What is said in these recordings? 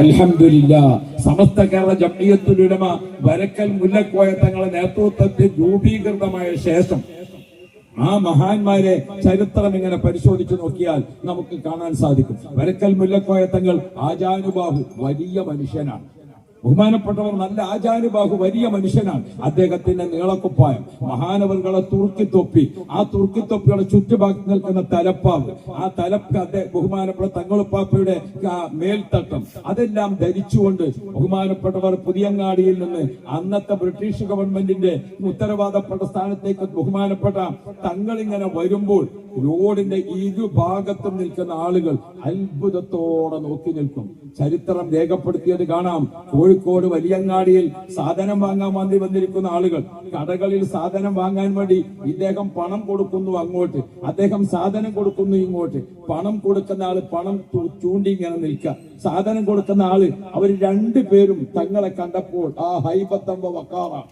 അൽഹംദുലില്ല. സമസ്ത കേരള ജമിയത്തുലുലമ വരക്കൽ മുല്ലക്കോയ തങ്ങളുടെ നേതൃത്വത്തിൽ രൂപീകൃതമായ ശേഷം ആ മഹാന്മാരെ ചരിത്രം ഇങ്ങനെ പരിശോധിച്ചു നോക്കിയാൽ നമുക്ക് കാണാൻ സാധിക്കും. വരക്കൽ മുല്ലക്കോയ തങ്ങൾ ആജാനുബാഹു വലിയ മനുഷ്യനാണ്. ബഹുമാനപ്പെട്ടവർ നല്ല ആചാര്യബാഹു വലിയ മനുഷ്യനാണ്. അദ്ദേഹത്തിന്റെ നീളക്കുപ്പായം മഹാനവറുകളെ തുർക്കിത്തൊപ്പി ആ തുർക്കിത്തൊപ്പിയുടെ ചുറ്റുഭാഗത്ത് നിൽക്കുന്ന തലപ്പാവ് ആ തലപ്പ് അദ്ദേഹം ബഹുമാനപ്പെട്ട തങ്ങളുപ്പാപ്പയുടെ മേൽത്തട്ടം. അതെല്ലാം ധരിച്ചുകൊണ്ട് ബഹുമാനപ്പെട്ടവർ പുതിയങ്ങാടിയിൽ നിന്ന് അന്നത്തെ ബ്രിട്ടീഷ് ഗവൺമെന്റിന്റെ ഉത്തരവാദപ്പെട്ട സ്ഥാനത്തേക്ക് ബഹുമാനപ്പെട്ട തങ്ങൾ ഇങ്ങനെ വരുമ്പോൾ റോഡിന്റെ ഇരുഭാഗത്തും നിൽക്കുന്ന ആളുകൾ അത്ഭുതത്തോടെ നോക്കി നിൽക്കും. ചരിത്രം രേഖപ്പെടുത്തിയത് കാണാം. കോഴിക്കോട് വലിയങ്ങാടിയിൽ സാധനം വാങ്ങാൻ വേണ്ടി വന്നിരിക്കുന്ന ആളുകൾ. കടകളിൽ സാധനം വാങ്ങാൻ വേണ്ടി ഇദ്ദേഹം പണം കൊടുക്കുന്നു അങ്ങോട്ട്. അദ്ദേഹം സാധനം കൊടുക്കുന്നു ഇങ്ങോട്ട്. പണം കൊടുക്കുന്ന ആൾ പണം ചൂണ്ടി ഇങ്ങനെ നിൽക്കുക. സാധനം കൊടുക്കുന്ന ആൾ അവർ രണ്ടുപേരും തങ്ങളെ കണ്ടപ്പോൾ ആ ഹൈബത്തമ്പ വക്കാറാണ്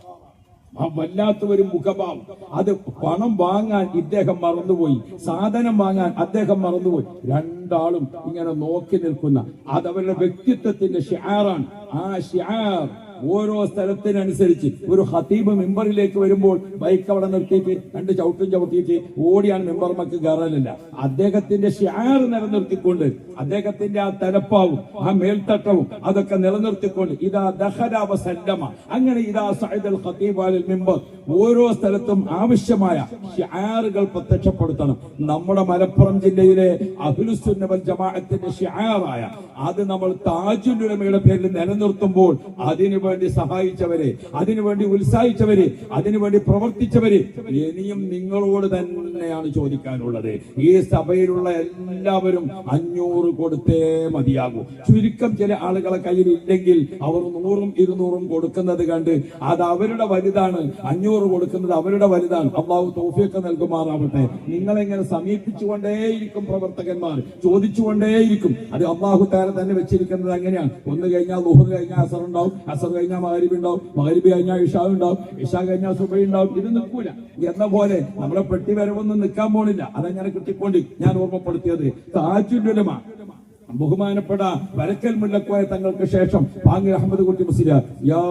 ആ വല്ലാത്ത ഒരു മുഖഭാവം. അത് പണം വാങ്ങാൻ ഇദ്ദേഹം മറന്നുപോയി. സാധനം വാങ്ങാൻ അദ്ദേഹം മറന്നുപോയി. രണ്ടാളും ഇങ്ങനെ നോക്കി നിൽക്കുന്ന അതവരുടെ വ്യക്തിത്വത്തിന്റെ ഷിയാറാണ് ആ ഷിയാർ ഓരോ സ്ഥലത്തിനനുസരിച്ച് ഒരു ഹത്തീബ് മെമ്പറിലേക്ക് വരുമ്പോൾ ബൈക്ക് അവിടെ നിർത്തിയിട്ട് രണ്ട് ചവിട്ടും ചവിട്ടിയിട്ട് ഓടിയാണ് മെമ്പർമാർക്ക് കയറലില്ല. അദ്ദേഹത്തിന്റെ ഷെയർ നിലനിർത്തിക്കൊണ്ട് അദ്ദേഹത്തിന്റെ ആ തലപ്പാവും ആ മേൽത്തട്ടവും അതൊക്കെ നിലനിർത്തിക്കൊണ്ട് ഇതാ ദഹരാവ സല്ലമ. അങ്ങനെ ഇതാ സൈദ് അൽ അലിൽ അൽ മെമ്പർ ഓരോ സ്ഥലത്തും ആവശ്യമായ ഷിയാറുകൾ പ്രത്യക്ഷപ്പെടുത്തണം. നമ്മുടെ മലപ്പുറം ജില്ലയിലെ അഹ്ലുസുന്ന വൽ ജമാഅത്തിന്റെ ഷിയാറായ അത് നമ്മൾ താജുലുലമയുടെ പേരിൽ നിലനിർത്തുമ്പോൾ അതിനു വേണ്ടി സഹായിച്ചവരെ അതിനുവേണ്ടി ഉത്സാഹിച്ചവരെ അതിനുവേണ്ടി പ്രവർത്തിച്ചവരെ ഇനിയും നിങ്ങളോട് തന്നെയാണ് ചോദിക്കാനുള്ളത്. ഈ സഭയിലുള്ള എല്ലാവരും അഞ്ഞൂറ് കൊടുത്തേ മതിയാകൂ. ചുരുക്കം ചില ആളുകളെ കയ്യിൽ ഇല്ലെങ്കിൽ അവർ നൂറും ഇരുന്നൂറും കൊടുക്കുന്നത് കണ്ട് അത് അവരുടെ വലുതാണ്. അഞ്ഞൂറ് കൊടുക്കുന്നത് അവരുടെ വലുതാണ്. അള്ളാഹു തോഫിയൊക്കെ നൽകുമാറാവട്ടെ നിങ്ങളെങ്ങനെ സമീപിച്ചുകൊണ്ടേയിരിക്കും പ്രവർത്തകന്മാർ? ചോദിച്ചുകൊണ്ടേയിരിക്കും. അത് അള്ളാഹു താര തന്നെ വെച്ചിരിക്കുന്നത് അങ്ങനെയാണ്. ഒന്ന് കഴിഞ്ഞാൽ ലുഹർ കഴിഞ്ഞാൽ അസർ ഉണ്ടാവും അസർ കഴിഞ്ഞാൽ മകരിബ് ഉണ്ടാവും. മകരിബ് കഴിഞ്ഞാൽ ഇഷ ഉണ്ടാവും. ഇഷ കഴിഞ്ഞാൽ സുബൈ ഉണ്ടാവും. ഇത് നിൽക്കൂല. എന്ന പോലെ നമ്മളെ പെട്ടി വരവൊന്നും നിൽക്കാൻ പോണില്ല. അതങ്ങനെ കിട്ടിക്കൊണ്ട് ഞാൻ ഓർമ്മപ്പെടുത്തിയത്. താജുലുലമ ബഹുമാനപ്പെട്ട വരക്കൽ മുല്ലക്കോയ തങ്ങൾക്ക് ശേഷം പാങ്ങി അഹമ്മദ് കുട്ടി മുസ്ലിം യാ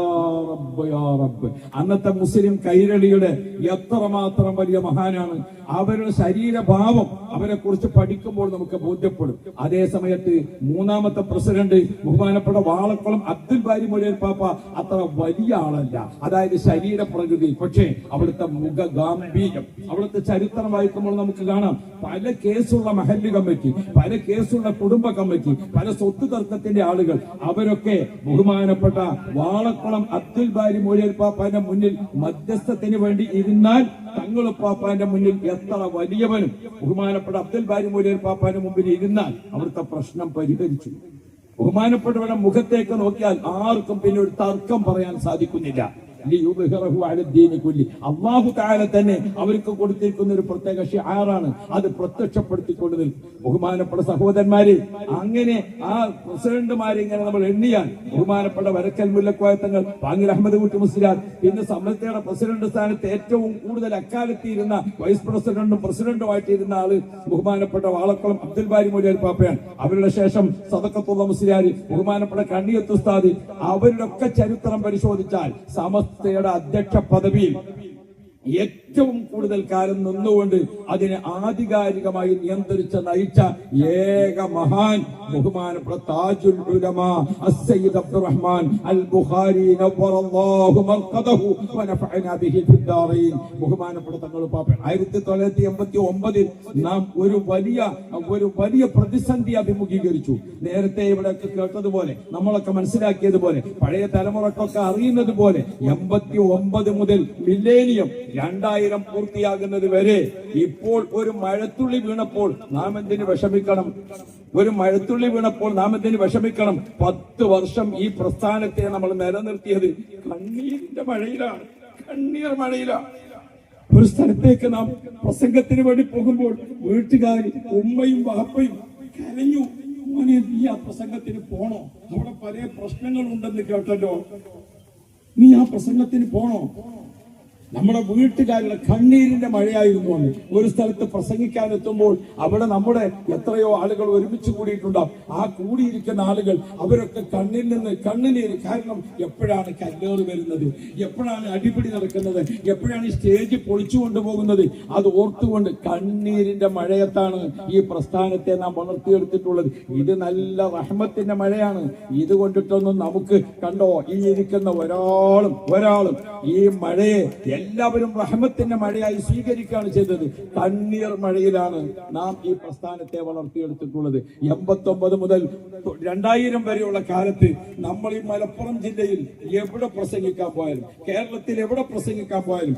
റബ്ബ് യാ റബ്ബ്. അന്നത്തെ മുസ്ലിം കൈരളിയുടെ എത്രമാത്രം വലിയ മഹാനാണ്. അവരുടെ ശരീരഭാവം അവരെ കുറിച്ച് പഠിക്കുമ്പോൾ നമുക്ക് ബോധ്യപ്പെടും. അതേ സമയത്ത് മൂന്നാമത്തെ പ്രസിഡന്റ് ബഹുമാനപ്പെട്ട വാളക്കുളം അബ്ദുൽ ബാരി മൊഴിയൽ പാപ്പ അത്ര വലിയ ആളല്ല. അതായത് ശരീര പ്രകൃതി പക്ഷേ അവിടുത്തെ മുഖ ഗാംഭീര്യം അവിടുത്തെ ചരിത്രം വായിക്കുമ്പോൾ നമുക്ക് കാണാം. പല കേസുള്ള മഹല്ല് കമ്മിറ്റി പല കേസുള്ള കുടുംബ കമ്മിറ്റി പല സ്വത്ത് തർക്കത്തിന്റെ ആളുകൾ. അവരൊക്കെ ബഹുമാനപ്പെട്ട വാളക്കുളം അബ്ദുൽ ബാരി മൊഴിയൽ പാപ്പാന്റെ മുന്നിൽ മധ്യസ്ഥത്തിന് വേണ്ടി ഇരുന്നാൽ തങ്ങളുപ്പാപ്പാന്റെ മുന്നിൽ എത്ര വലിയവനും ബഹുമാനപ്പെട്ട അബ്ദുൽ ബാരി മൊഴിയൽ പാപ്പാന്റെ മുമ്പിൽ ഇരുന്നാൽ അവിടുത്തെ പ്രശ്നം പരിഹരിച്ചു. ബഹുമാനപ്പെട്ടവരുടെ മുഖത്തേക്ക് നോക്കിയാൽ ആർക്കും പിന്നെ ഒരു തർക്കം പറയാൻ സാധിക്കുന്നില്ല. അള്ളാഹു താല തന്നെ അവർക്ക് കൊടുത്തിരിക്കുന്ന ഒരു പ്രത്യേക ഷിആറാണ്. അത് പ്രത്യക്ഷപ്പെടുത്തിക്കൊണ്ട് ബഹുമാനപ്പെട്ട സഹോദരന്മാര് അങ്ങനെ ആ പ്രസിഡന്റുമാരെ ഇങ്ങനെ നമ്മൾ എണ്ണിയാൽ ബഹുമാനപ്പെട്ട വരക്കൽ മുല്ലക്കോയത്തങ്ങൾ പാങ്ങിൽ അഹമ്മദ് കുട്ടി മുസ്ലിയാർ പിന്നെ സമസ്തയുടെ പ്രസിഡന്റ് സ്ഥാനത്ത് ഏറ്റവും കൂടുതൽ അക്കാലത്ത് ഇരുന്ന വൈസ് പ്രസിഡന്റും പ്രസിഡന്റും ആയിട്ടിരുന്ന ആൾ ബഹുമാനപ്പെട്ട വാളക്കുളം അബ്ദുൽ ബാരി മൊഴിയാൽ പാപ്പയാണ്. അവരുടെ ശേഷം സദക്കത്തുള്ള മുസ്ലിയാർ ബഹുമാനപ്പെട്ട കണ്ണിയത്ത് ഉസ്താദ് അവരുടെ ഒക്കെ ചരിത്രം പരിശോധിച്ചാൽ സമസ്തയുടെ അധ്യക്ഷ പദവിയിൽ ഏറ്റവും കൂടുതൽ കാലം നിന്നുകൊണ്ട് അതിനെ ആധികാരികമായി നിയന്ത്രിച്ച നയിച്ച ഏക മഹാൻ ബഹുമാനപ്പെട്ട താജുൽ ഉലമ അസ്സയ്യിദ് അബ്ദുറഹ്മാൻ അൽ ബുഖാരി നവ്വറല്ലാഹു മർഖദഹു വനഫഅന ബിഹി ഫിദ്ദാറീൻ. ബഹുമാനപ്പെട്ട തങ്ങൾ പാപ്പൻ ആയിരത്തി തൊള്ളായിരത്തി എൺപത്തി ഒമ്പതിൽ നാം ഒരു വലിയ ഒരു വലിയ പ്രതിസന്ധി അഭിമുഖീകരിച്ചു. നേരത്തെ ഇവിടെ കേട്ടതുപോലെ നമ്മളൊക്കെ മനസ്സിലാക്കിയതുപോലെ പഴയ തലമുറക്കൊക്കെ അറിയുന്നത് പോലെ എൺപത്തി ഒമ്പത് മുതൽ മില്ലേനിയം രണ്ടായിരം പൂർത്തിയാകുന്നത് വരെ ഇപ്പോൾ ഒരു മഴത്തുള്ളി വീണപ്പോൾ നാം എന്തിന് വിഷമിക്കണം? ഒരു മഴത്തുള്ളി വീണപ്പോൾ നാം എന്തിന് വിഷമിക്കണം? പത്ത് വർഷം ഈ പ്രസ്ഥാനത്തെ നമ്മൾ നിലനിർത്തിയത് കണ്ണീരിന്റെ മഴയിലാണ്. കണ്ണീർ മഴയിലാണ്. ഒരു സ്ഥലത്തേക്ക് നാം പ്രസംഗത്തിന് വേണ്ടി പോകുമ്പോൾ വീട്ടുകാർ ഉമ്മയും വാപ്പയും കരഞ്ഞു. മോനെ നീ ആ പ്രസംഗത്തിന് പോണോ? അവിടെ പല പ്രശ്നങ്ങളുണ്ടെന്ന് കേട്ടല്ലോ. നീ ആ പ്രസംഗത്തിന് പോണോ? നമ്മുടെ വീട്ടുകാരുടെ കണ്ണീരിന്റെ മഴയായിരുന്നു അന്ന്. ഒരു സ്ഥലത്ത് പ്രസംഗിക്കാൻ എത്തുമ്പോൾ അവിടെ നമ്മുടെ എത്രയോ ആളുകൾ ഒരുമിച്ച് കൂടിയിട്ടുണ്ടാവും. ആ കൂടിയിരിക്കുന്ന ആളുകൾ അവരൊക്കെ കണ്ണിൽ നിന്ന് കണ്ണുനീര് കാരണം എപ്പോഴാണ് കല്ലേറ് വരുന്നത്? എപ്പോഴാണ് അടിപിടി നടക്കുന്നത്? എപ്പോഴാണ് ഈ സ്റ്റേജ് പൊളിച്ചു കൊണ്ടുപോകുന്നത്? അത് ഓർത്തുകൊണ്ട് കണ്ണീരിന്റെ മഴയത്താണ് ഈ പ്രസ്ഥാനത്തെ നാം വളർത്തിയെടുത്തിട്ടുള്ളത്. ഇത് നല്ല റഹ്മത്തിന്റെ മഴയാണ്. ഇത് കൊണ്ടിട്ടൊന്നും നമുക്ക് കണ്ടോ? ഈ ഇരിക്കുന്ന ഒരാളും ഒരാളും ഈ മഴയെ എല്ലാവരും റഹ്മത്തിന്റെ മഴയായി സ്വീകരിക്കുകയാണ് ചെയ്തത്. തണ്ണീർ മഴയിലാണ് നാം ഈ പ്രസ്ഥാനത്തെ വളർത്തിയെടുത്തിട്ടുള്ളത്. എൺപത്തി ഒമ്പത് മുതൽ രണ്ടായിരം വരെയുള്ള കാലത്ത് നമ്മൾ ഈ മലപ്പുറം ജില്ലയിൽ എവിടെ പ്രസംഗിക്കാൻ പോയാലും കേരളത്തിൽ എവിടെ പ്രസംഗിക്കാൻ പോയാലും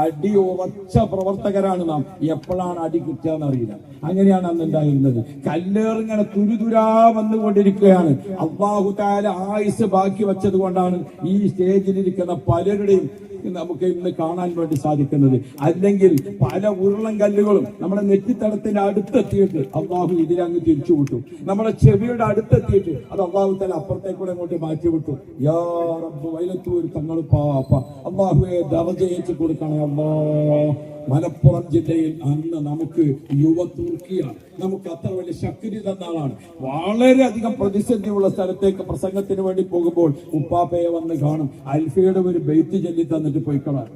അടി ഉറച്ച പ്രവർത്തകരാണ് നാം. എപ്പോഴാണ് അടി കിട്ടുക അറിയില്ല. അങ്ങനെയാണ് അന്ന് ഉണ്ടായിരുന്നത്. കല്ലേറിങ്ങനെ തുരുതുരാ വന്നുകൊണ്ടിരിക്കുകയാണ്. അള്ളാഹു താല ആയുസ് ബാക്കി വെച്ചത് കൊണ്ടാണ് ഈ സ്റ്റേജിലിരിക്കുന്ന പലരുടെയും നമുക്ക് ഇന്ന് കാണാൻ വേണ്ടി സാധിക്കുന്നത്. അല്ലെങ്കിൽ പല ഉരുളം കല്ലുകളും നമ്മുടെ നെറ്റിത്തടത്തിന്റെ അടുത്തെത്തിയിട്ട് അള്ളാഹു ഇതിലങ്ങ് തിരിച്ചു വിട്ടു. നമ്മുടെ ചെവിയുടെ അടുത്തെത്തിയിട്ട് അത് അള്ളാഹു തന്നെ അപ്പുറത്തേക്കൂടെ അങ്ങോട്ട് മാറ്റി വിട്ടു. യാ വൈലത്തൂർ തങ്ങൾ പാപ്പ. അള്ളാഹുവെ ദർജയിച്ച് കൊടുക്കണേ അള്ളാ. മലപ്പുറം ജില്ലയിൽ അന്ന് നമുക്ക് യുവ തുർക്കിയാണ്. നമുക്ക് അത്ര വലിയ ശക്തി തന്ന ആളാണ്. വളരെയധികം പ്രതിസന്ധിയുള്ള സ്ഥലത്തേക്ക് പ്രസംഗത്തിന് വേണ്ടി പോകുമ്പോൾ ഉപ്പാപ്പയെ വന്ന് കാണും. അൽഫയുടെ ഒരു ബെയ്ത്ത് ചൊല്ലി തന്നിട്ട് പോയിക്കളാം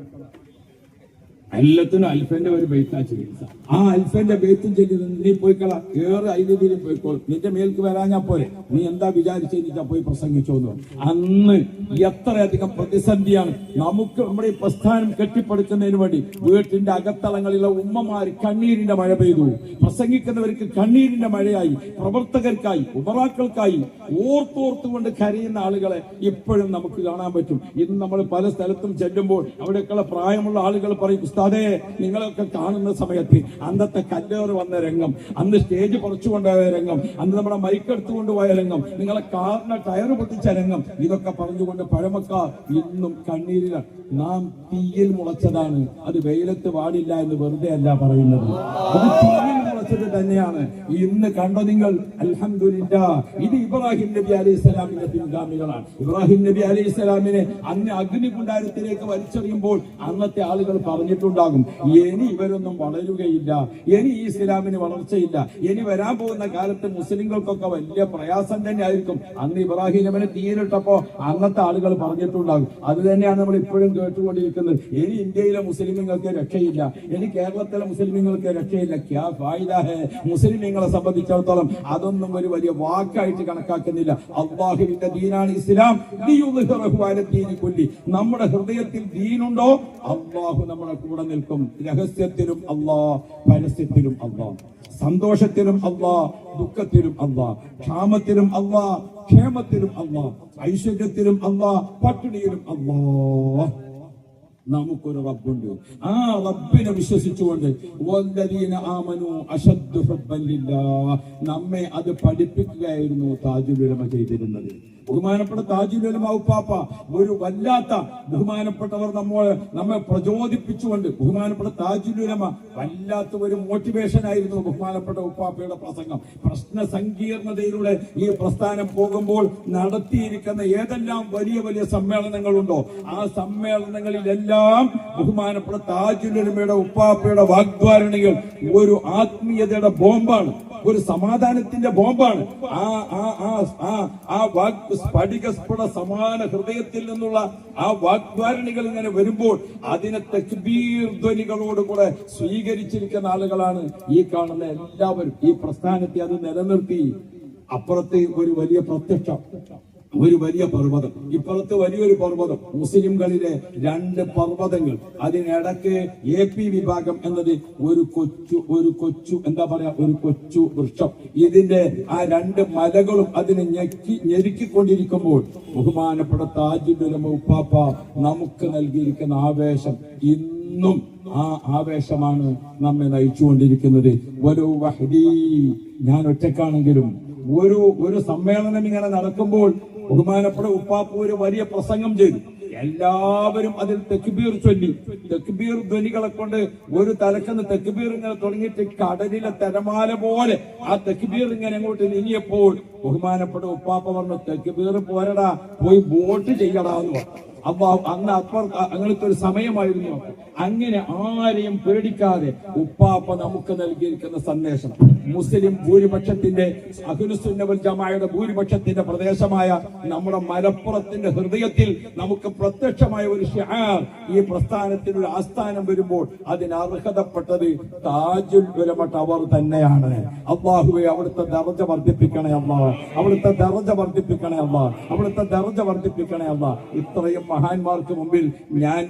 എല്ലാത്തിനും അൽഫന്റെ ഒരു ബെയ്ത്താ ചികിത്സ ആ അൽഫന്റെ ബെയ്ത്തും ചെല്ലുന്നു നീ പോയിക്കള ഏറെ ഐതിഥ്യം പോയിക്കോൾ. നിന്റെ മേൽക്ക് വരാഞ്ഞാ പോരെ. നീ എന്താ വിചാരിച്ചു നീ പോയി പ്രസംഗിച്ചോ എന്ന്. അന്ന് എത്രയധികം പ്രതിസന്ധിയാണ് നമുക്ക് നമ്മുടെ ഈ പ്രസ്ഥാനം കെട്ടിപ്പടുക്കുന്നതിന് വേണ്ടി വീട്ടിന്റെ അകത്തളങ്ങളിലെ ഉമ്മമാര് കണ്ണീരിന്റെ മഴ പെയ്തു. പ്രസംഗിക്കുന്നവർക്ക് കണ്ണീരിന്റെ മഴയായി. പ്രവർത്തകർക്കായി ഉപറാക്കൾക്കായി ഓർത്തോർത്തുകൊണ്ട് കരയുന്ന ആളുകളെ ഇപ്പോഴും നമുക്ക് കാണാൻ പറ്റും. ഇന്ന് നമ്മൾ പല സ്ഥലത്തും ചെല്ലുമ്പോൾ അവിടെയൊക്കെയുള്ള പ്രായമുള്ള ആളുകൾ പറയും ഉസ്താദേ നിങ്ങളൊക്കെ കാണുന്ന സമയത്ത് അന്നത്തെ കല്ലേറ് വന്ന രംഗം അന്ന് സ്റ്റേജ് പറിച്ചു കൊണ്ടുപോയ രംഗം അന്ന് നമ്മുടെ മൈക്ക് എടുത്തുകൊണ്ട് പോയ രംഗം നിങ്ങളെ കാറിന് ടയർ പൊട്ടിച്ച രംഗം ഇതൊക്കെ പറഞ്ഞുകൊണ്ട് പഴമക്കാർ ഇന്നും കണ്ണീരിലാണ് നാം തീയിൽ മുളച്ചതാണ്. അത് വെയിലത്ത് പാടില്ല എന്ന് വെറുതെ അല്ല പറയുന്നത്. അത് തീയിൽ മുളച്ചത് തന്നെയാണ്. ഇന്ന് കണ്ടോ നിങ്ങൾ? അൽഹംദുലില്ല. ഇത് ഇബ്രാഹിം നബി അലൈഹി സ്വലാമിന്റെ പിൻഗാമികളാണ്. ഇബ്രാഹിം നബി അലൈഹി സ്വലാമിനെ അന്ന് കുണ്ടാരത്തിലേക്ക് വലിച്ചെറിയുമ്പോൾ അന്നത്തെ ആളുകൾ പറഞ്ഞിട്ടുണ്ടാകും ഇനി ഇവരൊന്നും വളരുകയില്ല. ഇനി ഈ ഇസ്ലാമിന് വളർച്ചയില്ല. ഇനി വരാൻ പോകുന്ന കാലത്ത് മുസ്ലിങ്ങൾക്കൊക്കെ വലിയ പ്രയാസം തന്നെ ആയിരിക്കും അന്ന് ഇബ്രാഹിം നബിനെ തീരിട്ടപ്പോ അന്നത്തെ ആളുകൾ പറഞ്ഞിട്ടുണ്ടാകും. അത് തന്നെയാണ് നമ്മൾ ഇപ്പോഴും കേട്ടുകൊണ്ടിരിക്കുന്നത്. ഇനി ഇന്ത്യയിലെ മുസ്ലിമുകൾക്ക് രക്ഷയില്ല. ഇനി കേരളത്തിലെ മുസ്ലിമുകൾക്ക് രക്ഷയില്ല. ക്യാ ഫായിദ? മുസ്ലിമീങ്ങളെ സംബന്ധിച്ചിടത്തോളം അതൊന്നും ഒരു വലിയ വാക്കായിട്ട് കണക്കാക്കുന്നില്ല. അള്ളാഹുവിന്റെ ദീനാണ് ഇസ്ലാം. കുല്ലി. നമ്മുടെ ഹൃദയത്തിൽ ദീനുണ്ടോ? അള്ളാഹു നമ്മുടെ കൂടെ നിൽക്കും. രഹസ്യത്തിലും അള്ളാ പരസ്യത്തിലും അള്ളാ. സന്തോഷത്തിലും അള്ളാ ദുഃഖത്തിലും അള്ളാ. ക്ഷാമത്തിലും അള്ളാ ക്ഷേമത്തിലും അള്ളാ. ഐശ്വര്യത്തിലും അള്ളാ പട്ടിണിയിലും അള്ളാ. നമുക്കൊരു റബ്ബുണ്ട് ആ റബ്ബിനെ വിശ്വസിച്ചുകൊണ്ട് ആമനു ലില്ലാഹ്. നമ്മെ അത് പഠിപ്പിക്കുകയായിരുന്നു താജുലുലമ ചെയ്തിരുന്നത് ബഹുമാനപ്പെട്ട താജുലുലമ ഉപ്പാപ്പ ഒരു വല്ലാത്ത ബഹുമാനപ്പെട്ടവർ നമ്മൾ നമ്മെ പ്രചോദിപ്പിച്ചുകൊണ്ട് ബഹുമാനപ്പെട്ട താജുലുലമ വല്ലാത്ത ഒരു മോട്ടിവേഷൻ ആയിരുന്നു ബഹുമാനപ്പെട്ട ഉപ്പാപ്പയുടെ പ്രസംഗം. പ്രശ്ന സങ്കീർണതയിലൂടെ ഈ പ്രസ്ഥാനം പോകുമ്പോൾ നടത്തിയിരിക്കുന്ന ഏതെല്ലാം വലിയ വലിയ സമ്മേളനങ്ങളുണ്ടോ ആ സമ്മേളനങ്ങളിലെല്ലാം ബഹുമാനപ്പെട്ട താജുലുലമയുടെ ഉപ്പാപ്പയുടെ വാഗ്ദാരണികൾ ഒരു ആത്മീയതയുടെ ബോംബാണ്. ഒരു സമാധാനത്തിന്റെ ബോംബാണ്. ആ ആ ആ ആ സ്ഫടികസ്ഫുട സമാന ഹൃദയത്തിൽ നിന്നുള്ള ആ വാഗ്വാരണികൾ ഇങ്ങനെ വരുമ്പോൾ അതിനെ തക്ബീർ ധ്വനികളോടുകൂടെ സ്വീകരിച്ചിരിക്കുന്ന ആളുകളാണ് ഈ കാണുന്ന എല്ലാവരും. ഈ പ്രസ്ഥാനത്തെ അത് നിലനിർത്തി. അപ്പുറത്തെ ഒരു വലിയ പ്രത്യക്ഷം. ഒരു വലിയ പർവതം. ഇപ്പുറത്ത് വലിയൊരു പർവതം. മുസ്ലിംകളിലെ രണ്ട് പർവതങ്ങൾ. അതിനിടക്ക് എ പി വിഭാഗം എന്നത് ഒരു കൊച്ചു ഒരു കൊച്ചു എന്താ പറയാ ഒരു കൊച്ചു വൃക്ഷം. ഇതിന്റെ ആ രണ്ട് മലകളും അതിനെ ഞെക്കി ഞെരുക്കിക്കൊണ്ടിരിക്കുമ്പോൾ ബഹുമാനപ്പെട്ട താജുലുലമ ഉപ്പാപ്പ നമുക്ക് നൽകിയിരിക്കുന്ന ആവേശം ഇന്നും ആ ആവേശമാണ് നമ്മെ നയിച്ചുകൊണ്ടിരിക്കുന്നത്. ഒരു വഹദീ. ഞാൻ ഒറ്റക്കാണെങ്കിലും ഒരു ഒരു സമ്മേളനം ഇങ്ങനെ നടക്കുമ്പോൾ ബഹുമാനപ്പെട്ട ഉപ്പാപ്പ വലിയ പ്രസംഗം ചെയ്തു. എല്ലാവരും അതിൽ തെക്കുബീർ ചൊല്ലി. തെക്കുബീർ ധ്വനികളെ കൊണ്ട് ഒരു തലക്കെന്ന് തെക്കുബീർ ഇങ്ങനെ തുടങ്ങിയിട്ട് കടലിലെ തിരമാല പോലെ ആ തെക്കുബീർ ഇങ്ങനെ അങ്ങോട്ട് നീങ്ങിയപ്പോൾ ബഹുമാനപ്പെട്ട ഉപ്പാപ്പ പറഞ്ഞു തെക്കുബീർ പോരടാ പോയി വോട്ട് ചെയ്യടാ എന്ന് പറഞ്ഞു. അള്ളാഹു അന്ന് അപ്പർ അങ്ങനത്തെ ഒരു സമയമായിരുന്നു അങ്ങനെ ആരെയും പേടിക്കാതെ ഉപ്പാപ്പ നമുക്ക് നൽകിയിരിക്കുന്ന സന്ദേശം മുസ്ലിം ഭൂരിപക്ഷത്തിന്റെ അഖിലുസുന്നവൽ ഭൂരിപക്ഷത്തിന്റെ പ്രദേശമായ നമ്മുടെ മലപ്പുറത്തിന്റെ ഹൃദയത്തിൽ നമുക്ക് പ്രത്യക്ഷമായ ഒരു ഈ പ്രസ്ഥാനത്തിന് ഒരു ആസ്ഥാനം വരുമ്പോൾ അതിന് അർഹതപ്പെട്ടത് താജുൽ ഉലമ ടവർ തന്നെയാണ്. അള്ളാഹുവെ അവിടുത്തെ ദർജ വർദ്ധിപ്പിക്കണേ അമ്മ അവിടുത്തെ ദർജ വർദ്ധിപ്പിക്കണേ അമ്മ അവിടുത്തെ ദർജ വർദ്ധിപ്പിക്കണേ അമ്മ ഇത്രയും മഹാന്മാർക്ക് മുമ്പിൽ ഞാൻ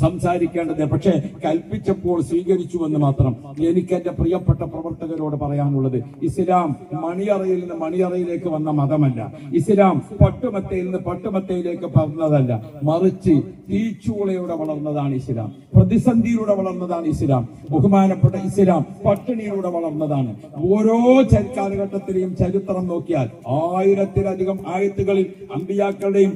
സംസാരിക്കേണ്ടത്. പക്ഷേ കൽപ്പിച്ചപ്പോൾ സ്വീകരിച്ചുവെന്ന് മാത്രം എനിക്ക് എന്റെ പ്രിയപ്പെട്ട പ്രവർത്തകരോട് പറയാനുള്ളത്. ഇസ്ലാം മണിയറയിൽ നിന്ന് മണിയറയിലേക്ക് വന്ന മതമല്ല. ഇസ്ലാം പട്ടുമത്തയിൽ നിന്ന് പട്ടുമത്തയിലേക്ക് പറഞ്ഞതല്ല മറിച്ച് തീച്ചൂളയുടെ വളർന്നതാണ് ഇസ്ലാം. പ്രതിസന്ധിയിലൂടെ വളർന്നതാണ് ഇസ്ലാം. ബഹുമാനപ്പെട്ട ഇസ്ലാം പട്ടിണിയിലൂടെ വളർന്നതാണ്. ഓരോ കാലഘട്ടത്തിലെയും ചരിത്രം നോക്കിയാൽ ആയിരത്തിലധികം ആയത്തുകളിൽ അമ്പിയാക്കളുടെയും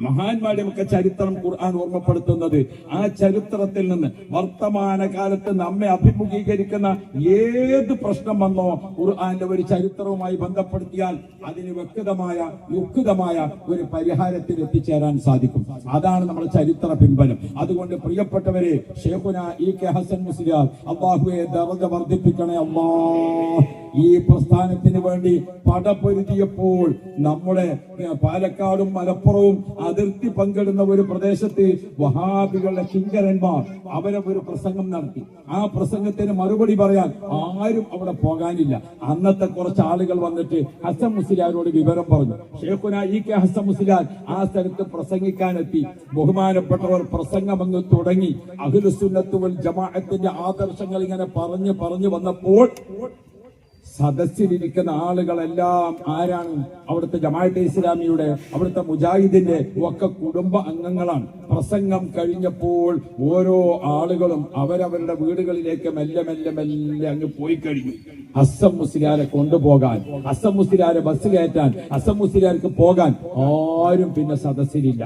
മഹാന്മാരുടെയും ഒക്കെ ചരിത്രം ഖുർആൻ ഓർമ്മപ്പെടുത്തുന്നത് ആ ചരിത്രത്തിൽ നിന്ന് വർത്തമാന കാലത്ത് നമ്മെ അഭിമുഖീകരിക്കുന്ന ഏത് പ്രശ്നം വന്നോ ഖുർആന്റെ ഒരു ചരിത്രവുമായി ബന്ധപ്പെടുത്തിയാൽ അതിന് വ്യക്തമായ യുക്തമായ ഒരു പരിഹാരത്തിൽ എത്തിച്ചേരാൻ സാധിക്കും. അതാണ് നമ്മുടെ ചരിത്ര പിൻബലം. അതുകൊണ്ട് പ്രിയപ്പെട്ടവരെ ഷേഖുന ഇ കെ ഹസൻ മുസ്ലിയാർ അബ്ബാഹുയെ ദർജ വർദ്ധിപ്പിക്കണേ അള്ളാ. ഈ പ്രസ്ഥാനത്തിന് വേണ്ടി പടപൊരുതിയപ്പോൾ നമ്മുടെ പാലക്കാടും മലപ്പുറവും അതിർത്തി പങ്കിടുന്ന ഒരു പ്രദേശത്ത് വഹാബികളുടെ കിങ്കരന്മാർ അവരെ ഒരു പ്രസംഗം നടത്തി. ആ പ്രസംഗത്തിന് മറുപടി പറയാൻ ആരും അവിടെ പോകാനില്ല. അന്നത്തെ കുറച്ച് ആളുകൾ വന്നിട്ട് ഹസൻ മുസ്ലിയാരോട് വിവരം പറഞ്ഞു. ഷേഖുന ഈ കെ ഹസൻ മുസ്ലിയാർ ആ സ്ഥലത്ത് പ്രസംഗിക്കാനെത്തി. ബഹുമാനപ്പെട്ടവർ പ്രസംഗം അങ്ങ് തുടങ്ങി. അഖിലുസുന്നത്തുവൽ ജമാഅത്തിന്റെ ആദർശങ്ങൾ ഇങ്ങനെ പറഞ്ഞു പറഞ്ഞു വന്നപ്പോൾ സദസ്സിലിരിക്കുന്ന ആളുകളെല്ലാം ആരാണ്? അവിടുത്തെ ജമാഅത്തെ ഇസ്ലാമിയുടെ അവിടുത്തെ മുജാഹിദിന്റെ ഒക്കെ കുടുംബ അംഗങ്ങളാണ്. പ്രസംഗം കഴിഞ്ഞപ്പോൾ ഓരോ ആളുകളും അവരവരുടെ വീടുകളിലേക്ക് മെല്ലെ മെല്ലെ മെല്ലെ അങ്ങ് പോയി കഴിഞ്ഞു. അസം മുസ്ലിയാരെ കൊണ്ടുപോകാൻ അസം മുസ്ലിയാരെ ബസ് കയറ്റാൻ അസം മുസ്ലിയാർക്ക് പോകാൻ ആരും പിന്നെ സദസ്സിലില്ല.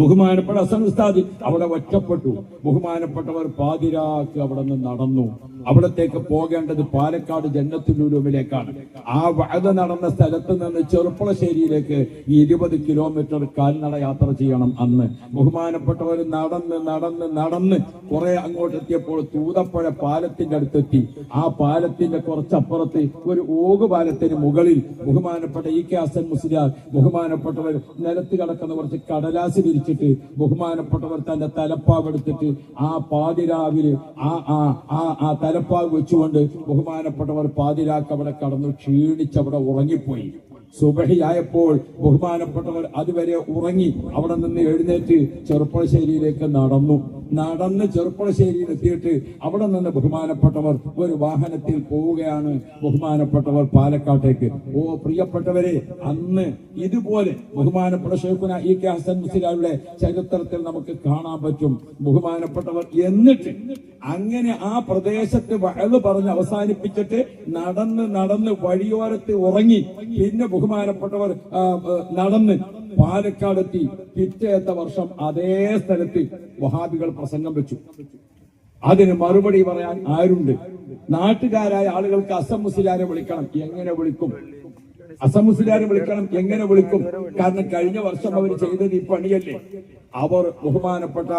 ബഹുമാനപ്പെട്ട അസൻ ഉസ്താദ് അവിടെ ഒറ്റപ്പെട്ടു. ബഹുമാനപ്പെട്ടവർ പാതിരാക്ക് അവിടെ നിന്ന് നടന്നു. അവിടത്തേക്ക് പോകേണ്ടത് പാലക്കാട് ജന്നത്തുലൂലുമിലേക്കാണ്. ആ വഴത നടന്ന സ്ഥലത്ത് നിന്ന് ചെറുപ്പളശ്ശേരിയിലേക്ക് ഇരുപത് കിലോമീറ്റർ കാൽനട യാത്ര ചെയ്യണം അന്ന്. ബഹുമാനപ്പെട്ടവർ നടന്ന് നടന്ന് നടന്ന് കുറെ അങ്ങോട്ട് എത്തിയപ്പോൾ തൂതപ്പുഴ പാലത്തിന്റെ അടുത്തെത്തി. ആ പാലത്തിന്റെ കുറച്ചപ്പുറത്ത് ഒരു ഓഗ് പാലത്തിന് മുകളിൽ ബഹുമാനപ്പെട്ട ഇ കെ അസൻ മുസ്ലിയാർ ബഹുമാനപ്പെട്ടവർ നിലത്ത് കിടക്കുന്ന കുറച്ച് കടലാസ് വിരിച്ചിട്ട് ബഹുമാനപ്പെട്ടവർ തന്റെ തലപ്പാവ് എടുത്തിട്ട് ആ പാതിരാവിൽ ആ ആ ആ ആ തലപ്പാവ് വെച്ചുകൊണ്ട് ബഹുമാനപ്പെട്ടവർ പാതിരാക്ക് അവിടെ കടന്നു ക്ഷീണിച്ച് അവിടെ ഉറങ്ങിപ്പോയി. സുബഹിയായപ്പോൾ ബഹുമാനപ്പെട്ടവർ അതുവരെ ഉറങ്ങി അവിടെ നിന്ന് എഴുന്നേറ്റ് ചെറുപ്പളശ്ശേരിയിലേക്ക് നടന്നു. നടന്ന് ചെറുപ്പളശ്ശേരിയിൽ എത്തിയിട്ട് അവിടെ നിന്ന് ബഹുമാനപ്പെട്ടവർ ഒരു വാഹനത്തിൽ പോവുകയാണ് ബഹുമാനപ്പെട്ടവർ പാലക്കാട്ടേക്ക്. ഓ പ്രിയപ്പെട്ടവരെ അന്ന് ഇതുപോലെ ബഹുമാനപ്പെട്ട ഷെയ്ഖുന ഇ കെ ഹസൻ മുസ്ലിയുടെ ചരിത്രത്തിൽ നമുക്ക് കാണാൻ പറ്റും. ബഹുമാനപ്പെട്ടവർ എന്നിട്ട് അങ്ങനെ ആ പ്രദേശത്ത് വഴൽ പറഞ്ഞ് അവസാനിപ്പിച്ചിട്ട് നടന്ന് നടന്ന് വഴിയോരത്ത് ഉറങ്ങി. പിന്നെ ബഹുമാനപ്പെട്ടവർ നടന്ന് പാലക്കാടെത്തി പിറ്റേത്ത വർഷം അതേ സ്ഥലത്ത് വഹാബികൾ പ്രസംഗം വെച്ചു. അതിന് മറുപടി പറയാൻ ആരുണ്ട്? നാട്ടുകാരായ ആളുകൾക്ക് അസം മുസ്ലിയാരെ വിളിക്കണം എങ്ങനെ വിളിക്കും? അസം മുസ്ലിയാരെ വിളിക്കണം എങ്ങനെ വിളിക്കും? കാരണം കഴിഞ്ഞ വർഷം അവർ ചെയ്തത് ഈ പണിയല്ലേ? അവർ ബഹുമാനപ്പെട്ട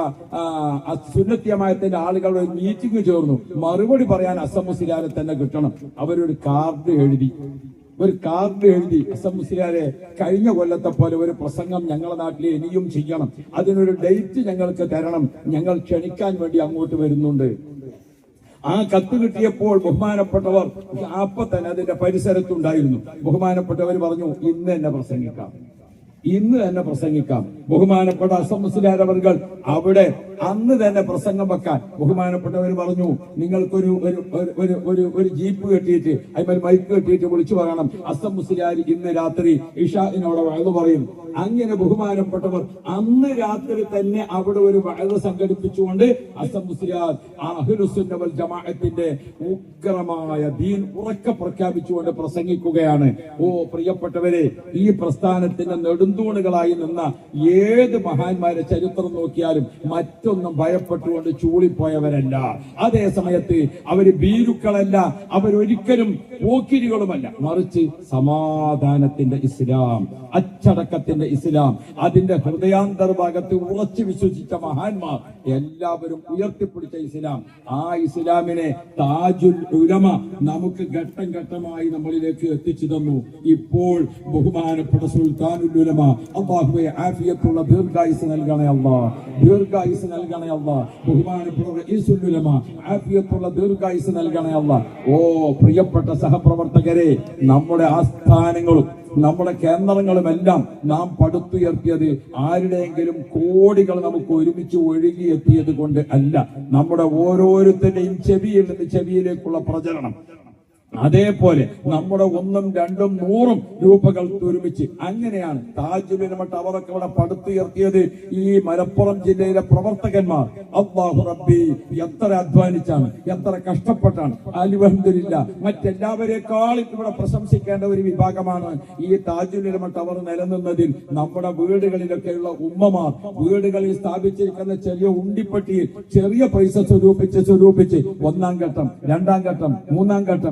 സുന്നത്യമായത്തിന്റെ ആളുകളുടെ മീറ്റിംഗ് ചേർന്നു. മറുപടി പറയാൻ അസം മുസ്ലിയാരെ തന്നെ കിട്ടണം. അവരൊരു കാർഡ് എഴുതി. ഒരു കാർഡ് എഴുതി അസം മുസ്ലിയാരെ കഴിഞ്ഞ കൊല്ലത്തെ പോലെ ഒരു പ്രസംഗം ഞങ്ങളുടെ നാട്ടിൽ ഇനിയും ചെയ്യണം. അതിനൊരു ഡേറ്റ് ഞങ്ങൾക്ക് തരണം. ഞങ്ങൾ ക്ഷണിക്കാൻ വേണ്ടി അങ്ങോട്ട് വരുന്നുണ്ട്. ആ കത്ത് കിട്ടിയപ്പോൾ ബഹുമാനപ്പെട്ടവർ അപ്പൊ തന്നെ അതിന്റെ പരിസരത്തുണ്ടായിരുന്നു. ബഹുമാനപ്പെട്ടവർ പറഞ്ഞു ഇന്ന് തന്നെ പ്രസംഗിക്കാം. ഇന്ന് തന്നെ പ്രസംഗിക്കാം. ബഹുമാനപ്പെട്ട അസം മുസ്ലിയാരവർകൾ അവിടെ അന്ന് തന്നെ പ്രസംഗം വെക്കാൻ ബഹുമാനപ്പെട്ടവർ പറഞ്ഞു നിങ്ങൾക്കൊരു ഒരു ഒരു- ഒരു ഒരു ജീപ്പ് കെട്ടിയിട്ട് അതിന്മേൽ മൈക്ക് കെട്ടിയിട്ട് വിളിച്ചു പറയണം. അസം മുസ്ലിയാർ ഇന്ന് രാത്രി ഇഷാദിനോട് വഴത് പറയും. അങ്ങനെ ബഹുമാനപ്പെട്ടവർ അന്ന് രാത്രി തന്നെ അവിടെ ഒരു വഴത് സംഘടിപ്പിച്ചുകൊണ്ട് അസം മുസ്ലിയാർ ആ അഹ്ലുസുന്ന ജമാഅത്തിന്റെ ഉഗ്രമായ ദീൻ ഉറക്ക പ്രഖ്യാപിച്ചുകൊണ്ട് പ്രസംഗിക്കുകയാണ്. ഓ പ്രിയപ്പെട്ടവരെ ഈ പ്രസ്ഥാനത്തിന്റെ നെടുന്തൂണുകളായി നിന്ന ഏത് മഹാന്മാരെ ചരിത്രം നോക്കിയാലും മറ്റൊന്നും ഭയപ്പെട്ടുകൊണ്ട് ചൂളിപ്പോയവരല്ല. അതേ സമയത്ത് അവർ ഭീരുക്കളല്ല അവരൊരിക്കലും പോക്കിരികളുമല്ല മറിച്ച് സമാധാനത്തിന്റെ ഇസ്ലാം അച്ചടക്കത്തിന്റെ ഇസ്ലാം അതിന്റെ ഹൃദയാന്തർഭാഗത്ത് ഉറച്ചു വിശ്വസിച്ച മഹാന്മാർ എല്ലാവരും ഉയർത്തിപ്പിടിച്ച ഇസ്ലാം. ആ ഇസ്ലാമിനെ താജുൽ ഉലമ നമുക്ക് ഘട്ടം ഘട്ടമായി നമ്മളിലേക്ക് എത്തിച്ചു തന്നു. ഇപ്പോൾ ബഹുമാനപ്പെട്ട സുൽത്താനുൽ ഉലമ അള്ളാഹുവെ ആഫിയത്തുള്ള ദീർഘായുസ് നൽകണേ അല്ല. ദീർഘായുസ് നൽകണേ അല്ല. ഉലമ ആഫിയത്തുള്ള ദീർഘായുസ് നൽകണേ അല്ല. ഓ പ്രിയപ്പെട്ട സഹപ്രവർത്തകരെ നമ്മുടെ ആസ്ഥാനങ്ങളും നമ്മുടെ കേന്ദ്രങ്ങളുമെല്ലാം നാം പടുത്തുയർത്തിയത് ആരുടെയെങ്കിലും കോടികൾ നമുക്ക് ഒരുമിച്ച് ഒഴുകിയെത്തിയത് കൊണ്ട് അല്ല. നമ്മുടെ ഓരോരുത്തരുടെയും ചെവിയിൽ നിന്ന് ചെവിയിലേക്കുള്ള പ്രചരണം. അതേപോലെ നമ്മുടെ ഒന്നും രണ്ടും നൂറും രൂപകൾ ഒരുമിച്ച് അങ്ങനെയാണ് താജുലിനമ ടവറൊക്കെ ഇവിടെ പടുത്തുയർത്തിയത് ഈ മലപ്പുറം ജില്ലയിലെ പ്രവർത്തകന്മാർ. അള്ളാഹു റബ്ബി എത്ര അധ്വാനിച്ചാണ് എത്ര കഷ്ടപ്പെട്ടാണ്. അലുവഹദില്ല മറ്റെല്ലാവരെക്കാളും ഇവിടെ പ്രശംസിക്കേണ്ട ഒരു വിഭാഗമാണ് ഈ താജുലിനമ ടവർ നിലനിന്നതിൽ. നമ്മുടെ വീടുകളിലൊക്കെയുള്ള ഉമ്മമാർ വീടുകളിൽ സ്ഥാപിച്ചിരിക്കുന്ന ചെറിയ ഉണ്ടിപ്പെട്ടിയിൽ ചെറിയ പൈസ സ്വരൂപിച്ച് സ്വരൂപിച്ച് ഒന്നാം ഘട്ടം രണ്ടാം ഘട്ടം മൂന്നാം ഘട്ടം